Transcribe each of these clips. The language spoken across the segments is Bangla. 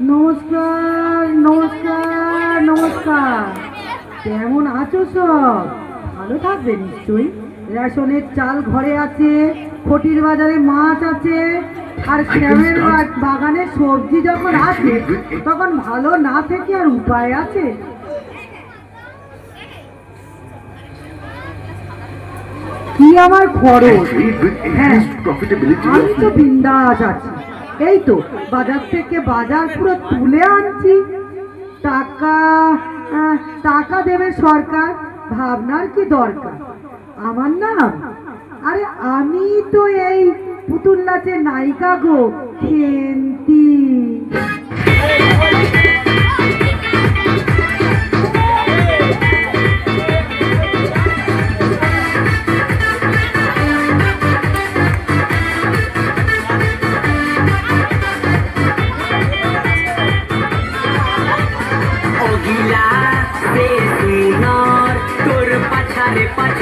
নমস্কার নমস্কার নমস্কার। কেমন আছো সব? ভালো থাকবে নিশ্চয়ই। রেশনের চাল ঘরে আছে খটির বাজারে মাছ আছে আর শ্যামের বাগানে সবজি যখন আছে তখন ভালো না থেকে আর উপায় আছে? কি আমার খরচ? হ্যাঁ আমি তো বিন্দাস আছি। এই তো, বাজার থেকে বাজার পুরো তুলে আনছি। টাকা টাকা দেবে সরকার, ভাবনার কি দরকার? আমার নাম? আরে আমি তো এই পুতুল নাচের নায়িকা গো খেন্তি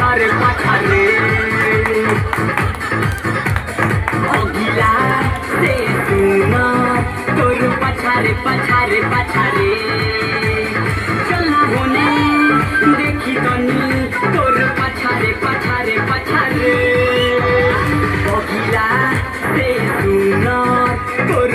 পাছারে পাছারে পাছারে অগিলা সে সুনার তোর পাছারে পাছারে পাছারে। চলা হোনে দেখি তনি, তোর পাছারে পাছারে পাছারে। অগিলা সে সুনার তোর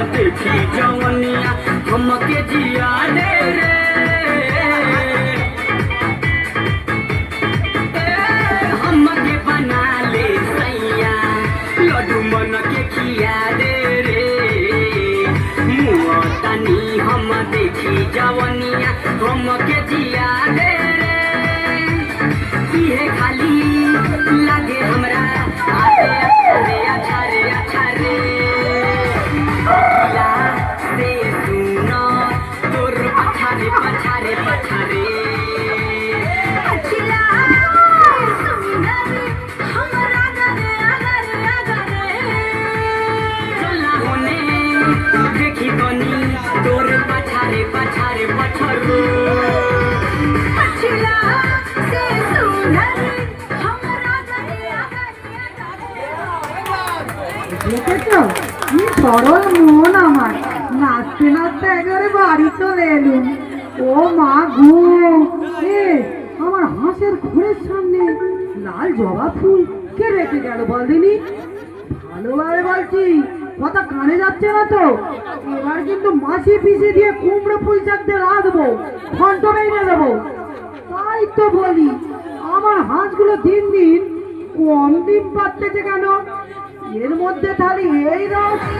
तनी हम देखी जवनिया हमके जिया दे रे ए, हमके बना ले सैया लड्डू मन के खिया दे रे मुआ तनी हम देखी जवनिया हमके जिया दे बनी तोर पछारे पछारे पछारे पछिला से सुनर हमरा गने अगर দেখেছো কি সরল মন আমার নাচতে নাচতে একেবারে বাড়ি চলে এলুম ও মা গো এ আমার হাঁসের ঘরের সামনে লাল জবা ফুল কে রেখে গেল বলদিনি ভালোভাবে বলছি কথা কানে যাচ্ছে না তো? এবার কিন্তু মাছি পিসি দিয়ে কুমড়ো ফুল চাকতে রাখব ফন্ট মেরে দেবো তাই তো বলি, আমার হাঁসগুলো দিন দিন কম ডিম পাচ্ছে কেন? এর মধ্যে তাহলে এই রহস্য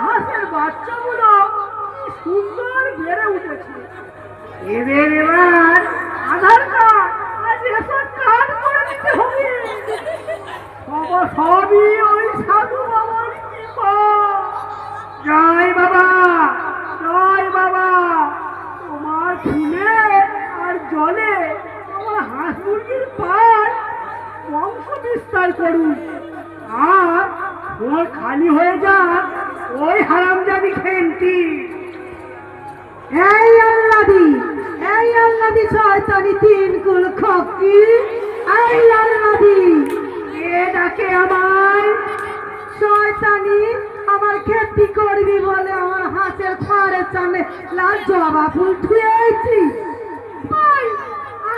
হাঁসের বাচ্চাগুলো কি সুন্দর বেড়ে উঠেছে। এদের এবার আধার কার্ড সবই ওই সাধু বাবার জয় বাবা জয় বাবা। তোমার ফুলে আর জলে তোমার হাঁস মুরগির পাট বংশ বিস্তার করুন। আর তোমার খালি হয়ে যাক। ওই হারামজাদি খেন্তি এই আল্লাদি এই আল্লাদি শয়তানি তিন কুল খকি। এই আল্লাদি, এ ডাকে আমায়, শয়তানি আমার খেতি করবি বলে আমার হাতের খাড়ের সামনে লাল জবা ফুল থুয়েছি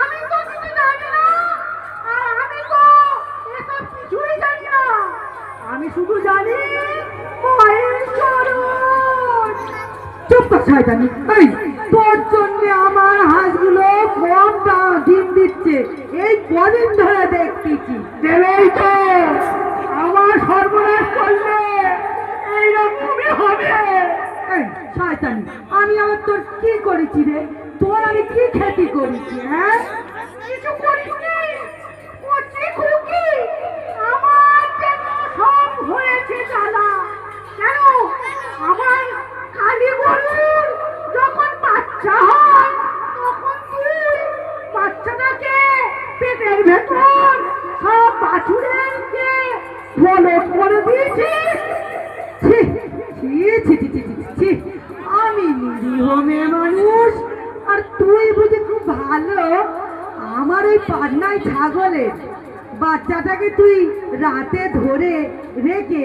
আমি তো জানি আমি শুধু জানি চুপ কর শয়তানি তোর জন্য আমার হাঁসগুলো কম দাম ডিম দিচ্ছে। এই কদিন ধরে দেখতেছি দেবেই তো। আমার সর্বনাশ করলে এইরকমই হবে এই শয়তানি আমি আবার তোর কি করেছি রে তোর আমি কি ক্ষতি করেছি হ্যাঁ কিছু করিনি কচি খুকি আমার কালী গরুর করে দিয়েছিস ছি। আমি নিরীহ মেয়ে মানুষ, আর তুই বুঝি খুব ভালো? আমার ওই পাটনায় ছাগলের বাচ্চাটাকে তুই রাতে ধরে রেখে